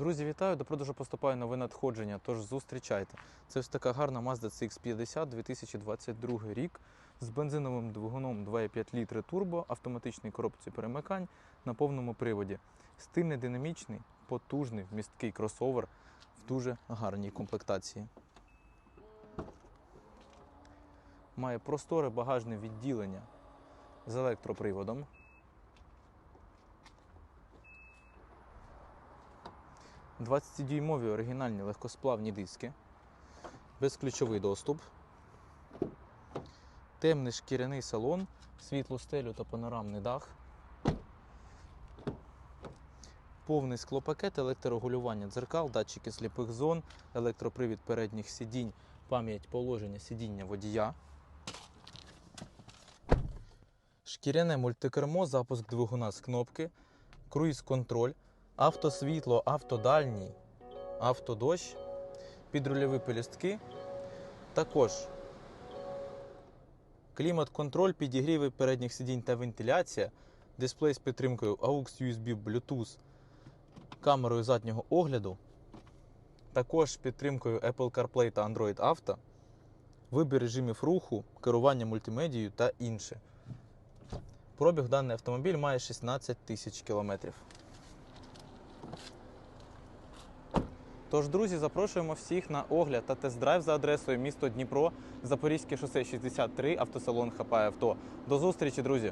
Друзі, вітаю! До продажу поступає нове надходження, тож зустрічайте. Це ось така гарна Mazda CX-50 2022 рік з бензиновим двигуном 2,5 літри турбо, автоматичній коробці перемикань на повному приводі. Стильний, динамічний, потужний, місткий кросовер в дуже гарній комплектації. Має просторе багажне відділення з електроприводом. – 20-дюймові оригінальні легкосплавні диски, безключовий доступ, темний шкіряний салон, світло стелю та панорамний дах, повний склопакет, електрорегулювання дзеркал, датчики сліпих зон, електропривід передніх сидінь, пам'ять положення сидіння водія. Шкіряне мультикермо, запуск двигуна з кнопки, круїз-контроль, автосвітло, автодальній, автодощ, підрульові пелюстки. Також клімат-контроль, підігріви передніх сидінь та вентиляція, дисплей з підтримкою AUX USB Bluetooth, камерою заднього огляду, також з підтримкою Apple CarPlay та Android Auto, вибір режимів руху, керування мультимедією та інше. Пробіг даний автомобіль має 16 тисяч кілометрів. Тож, друзі, запрошуємо всіх на огляд та тест-драйв за адресою місто Дніпро, Запорізьке шосе 63, автосалон Хапає авто. До зустрічі, друзі!